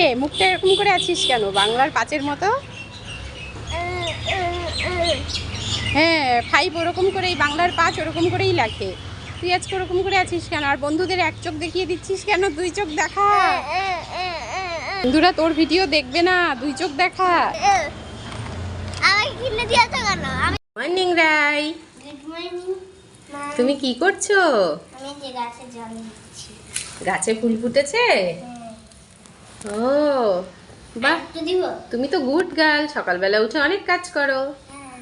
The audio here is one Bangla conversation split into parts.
রে মুখটা এরকম করে আছিস কেন? বাংলার পাঁচের মতো? হ্যাঁ ফাইভ ওরকম করেই বাংলার পাঁচ ওরকম করেই লেখে। তুই আজকে ওরকম করে আছিস কেন? আর বন্ধুদের এক চোখ দেখিয়ে দিচ্ছিস কেন? দুই চোখ দেখা। বন্ধুরা তোর ভিডিও দেখবে না দুই চোখ দেখা। মর্নিং রাই তুমি কি করছ? গাছে ফুল ফুটেছে? ও বাহ। তুমি তো গুড গার্ল সকালবেলা উঠে অনেক কাজ করো। হ্যাঁ।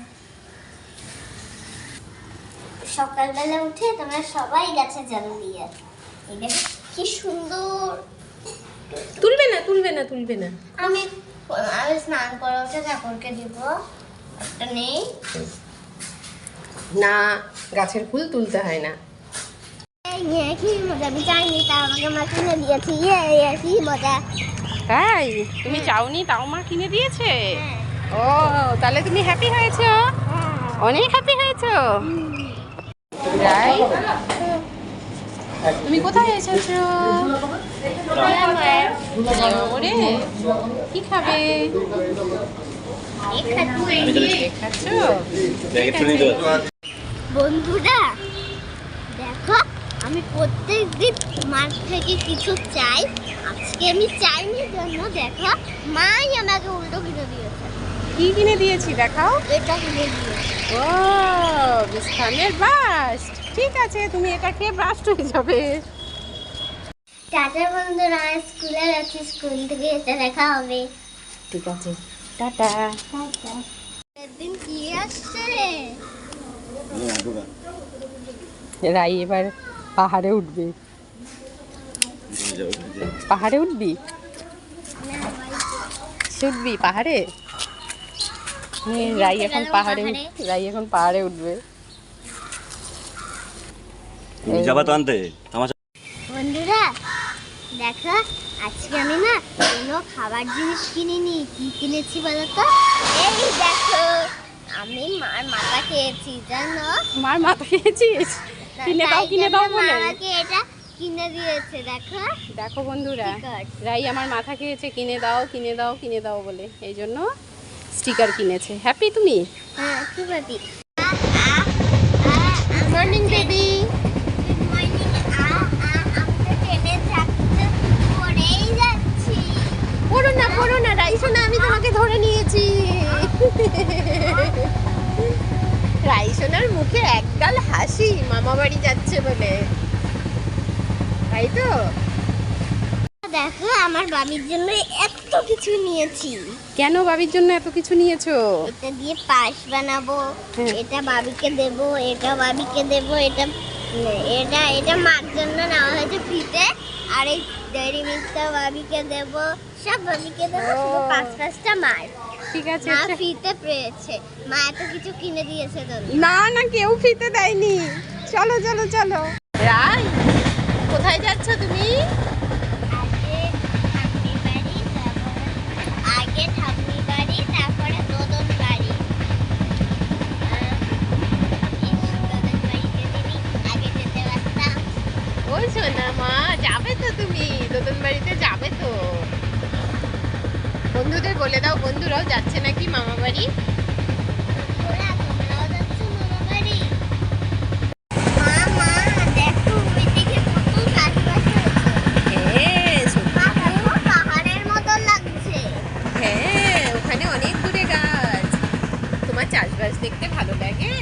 সকালবেলা উঠে তোমরা সবাই গাছে জল দিয়ে কি সুন্দর। তুলবে না তুলবে না তুলবে না। আমি আমি স্নান করে উঠে ঠাকুরকে দিব। একটা নেই। না গাছের ফুল তুলতে হয় না। ইয়ে কি মজা আমি চাইনি তা আমাকে মা কিনে দিয়েছি ইয়ে ইয়ে কি মজা তাই তুমি চাওনি তাও মা কিনে দিয়েছে? ও তাহলে তুমি হ্যাপি হয়েছো? অনেক হ্যাপি হয়েছো? রাই তুমি কোথায় এসেছ? ওরে কি খাবে? বন্ধুরা আমি প্রত্যেক দিন মার থেকে কিছু চাই। আজকে আমি চাইনি জন্য দেখো মাই আমাকে উল্টো কিনে দিয়েছে। কি কিনে দিয়েছি দেখাও? এটা কিনে দিয়েছে। ও বিস্তানের বাস্ট ঠিক আছে তুমি এটা খেয়ে ব্রাস্ট হয়ে যাবে। টাটা বন্ধুরা স্কুলে যাচ্ছি স্কুল থেকে এসে দেখা হবে। ঠিক আছে টাটা। টাটা। একদিন কি আসছে? রাই এবার পাহাড়ে উঠবে। পাহাড়ে উঠবি? উঠবি পাহাড়ে? রাই এখন পাহাড়ে রাই এখন পাহাড়ে উঠবে। যাবা তো আনতে? বন্ধুরা দেখো আজকে আমি না কোনো খাবার জিনিস কিনিনি। কি কিনেছি বলো তো এই দেখো আমি মার মাথা খেয়েছি জানো? মার মাথা খেয়েছিস? কিনে দাও কিনে দাও বলে। এটা কিনে দিয়েছে দেখো। দেখো বন্ধুরা. রাই আমার মাথা খেয়েছে কিনে দাও কিনে দাও কিনে দাও বলে। এই জন্য স্টিকার কিনেছে। হ্যাপি তুমি? হ্যাঁ পাবি মর্নিং বেবি পড়ো না পড়ো না রাইসো না আমি তোমাকে ধরে নিয়েছি। রাইসোনার মুখে একগাল হাসি? মামা বাড়ি যাচ্ছে বলে। তাই তো? দেখো আমার বাবির জন্য এত কিছু নিয়েছি। কেন বাবির জন্য এত কিছু নিয়েছো? এটা দিয়ে পাশ বানাবো এটা বাবিকে দেব এটা বাবিকে দেব এটা এটা এটা মার জন্য নেওয়া হয়েছে ফ্রিতে। আর এই ডেয়ারি মিল্কটা বাবিকে দেব সব বাবিকে দেবো শুধু পাঁচ পাঁচটা মার। ঠিক আছে মা আচ্ছা। ফ্রিতে পেয়েছে। মা এত কিছু কিনে দিয়েছে তো না না কেউ ফিতে দেয়নি। চলো চলো চলো। রাই কোথায় যাচ্ছ তুমি? আগে ঠাকুরি বাড়ি তারপরে আগে ঠাকুরি বাড়ি তারপরে দোদন বাড়ি আহ, ইস, দোদন বাড়িতে দিদি আগে যেতে পারতাম বলছো না মা যাবে তো তুমি। নতুন বাড়িতে যাবে তো। বন্ধুদের বলে দাও বন্ধুরাও যাচ্ছে নাকি মামা বাড়ি? মা মা হ্যাঁ হ্যাঁ চাষবাস দেখতে ভালো লাগে?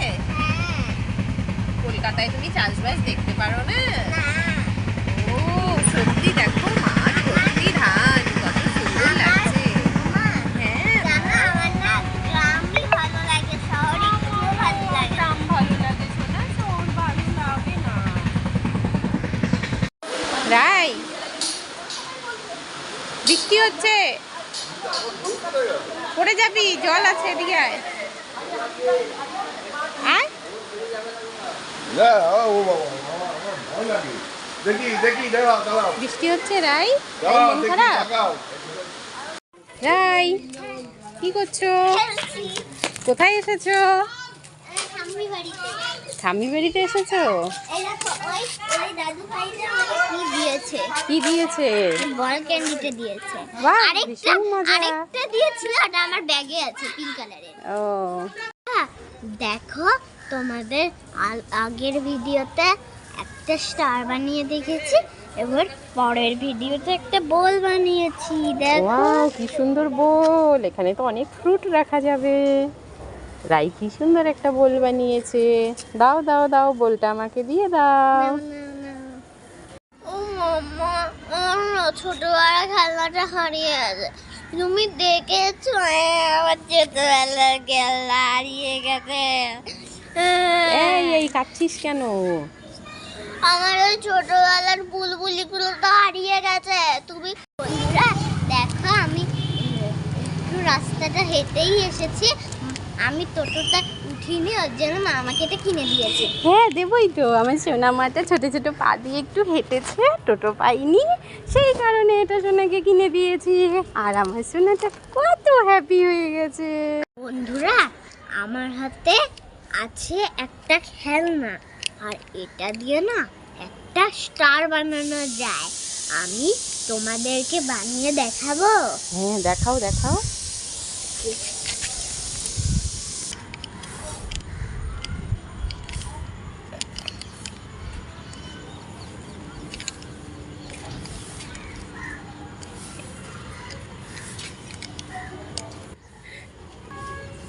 কলকাতায় তুমি চাষবাস দেখতে পারো না? ও সত্যি দেখো মাঠ রাই। বৃষ্টি হচ্ছে। পড়ে যাবি জল আছে এদিকে আয়। আয়। হ্যাঁ ও বাবা ভালো লাগে। দেখি দেখি দাঁড়াও দাঁড়াও। বৃষ্টি হচ্ছে রাই। খারাপ? রাই কি করছ? কোথায় এসেছ? ঠাম্মি বাড়িতে। এসেছ? এই দেখো ওই ওই দাদু কি দিয়েছে? বল ক্যান্ডিটা দিয়েছে। আরেকটা আরেকটা দিয়েছিল ওটা আমার ব্যাগে আছে পিঙ্ক কালারের ও। হ্যাঁ, দেখো তোমাদের আগের ভিডিওতে একটা স্টার বানিয়ে দেখেছি এবার পরের ভিডিওতে একটা বল বানিয়েছি দেখো। কি সুন্দর বোল এখানে তো অনেক ফ্রুট রাখা যাবে। রাই কি সুন্দর একটা বোল বানিয়েছে। দাও দাও দাও বোলটা আমাকে দিয়ে দাও ও মাম্মা আমার না ছোটবেলা খেলনাটা হারিয়ে গেছে। তুমি দেখেছ আমার ছোটবেলার খেলনা হারিয়ে গেছে। এই কাচ্ছিস কেন? আমার ওই ছোটবেলার বুলবুলিগুলো তো হারিয়ে গেছে। তুমি বন্ধুরা দেখো আমি একটু রাস্তাটা হেঁটেই এসেছি। আমি টোটোটা উঠিনি ওর জন্য মা আমাকে এটা কিনে দিয়েছে। হ্যাঁ দেবই তো। আমার সোনা মাটা ছোট ছোট পা দিয়ে একটু হেঁটেছে টোটো পাইনি। সেই কারণে এটা সোনাকে কিনে দিয়েছি। আর আমার সোনাটা কত হ্যাপি হয়ে গেছে। বন্ধুরা আমার হাতে আছে একটা খেলনা। আর এটা দিয়ে না একটা স্টার বানানো যায়। আমি তোমাদেরকে বানিয়ে দেখাবো। হ্যাঁ দেখাও দেখাও।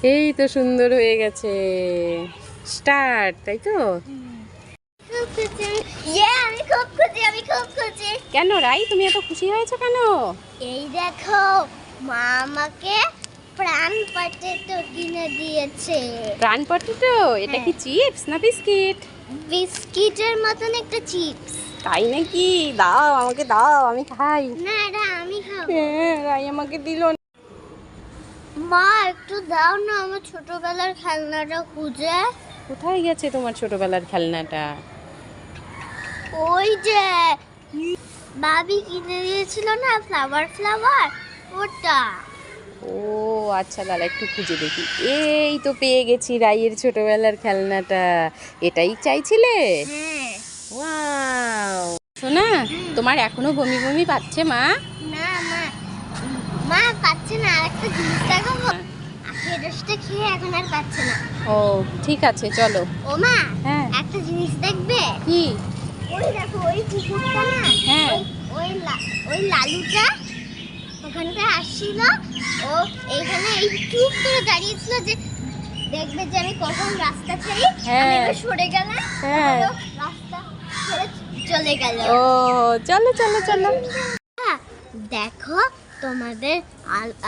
এই তো সুন্দর হয়ে গেছে। স্টার্ট তাই তো? আমি খুব খুশি আমি খুব খুশি। কেন রাই তুমি এত খুশি হয়েছো কেন? এই দেখো মা আমাকে প্রাণ তো কিনে দিয়েছে। প্রাণ পটেটো? এটা কি চিপস না বিস্কিট? বিস্কিটের মতন একটা চিপস। তাই নাকি? দাও আমাকে দাও আমি খাই। না এটা আমি খাব। হ্যাঁ, রাই আমাকে দিল। মা একটু দাও না আমার ছোটবেলার খেলনাটা খুঁজে। কোথায় গেছে তোমার ছোটবেলার খেলনাটা? ওই যে বাবি কিনে দিয়েছিল না ফ্লাওয়ার ফ্লাওয়ার ওটা। ও আচ্ছা দাদা একটু খুঁজে দেখি। এই তো পেয়ে গেছি রাইয়ের ছোটবেলার খেলনাটা। এটাই চাইছিলে? হ্যাঁ। ওয়াও। শোনা তোমার এখনও বমি বমি পাচ্ছে মা? মা পাচ্ছে না আর একটা জিনিস দেখাবো? আখের রসটা খেয়ে এখন আর পাচ্ছে না। ও ঠিক আছে চলো। ও মা হ্যাঁ। একটা জিনিস দেখবে? কি? ওই দেখো ওই কুকুরটা না হ্যাঁ। ওই- ওই লালুটা ওখানটা আসছিল। ও এইখানে এই চুপ করে দাঁড়িয়েছিল যে দেখবে যে আমি কখন রাস্তা ছাড়ি আমি হ্যাঁ। এবার সরে গেলাম। হ্যাঁ। রাস্তা ছেড়ে চলে গেল। ও চলো চলো চলো। দেখো তোমাদের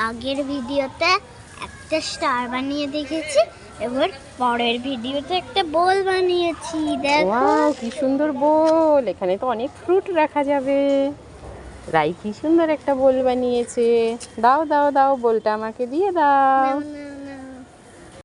আগের ভিডিওতে একটা স্টার বানিয়ে দেখেছি এবার পরের ভিডিওতে একটা বোল বানিয়েছি দেখো। কি সুন্দর বোল এখানে তো অনেক ফ্রুট রাখা যাবে। রাই কি সুন্দর একটা বোল বানিয়েছে। দাও দাও দাও বোলটা আমাকে দিয়ে দাও।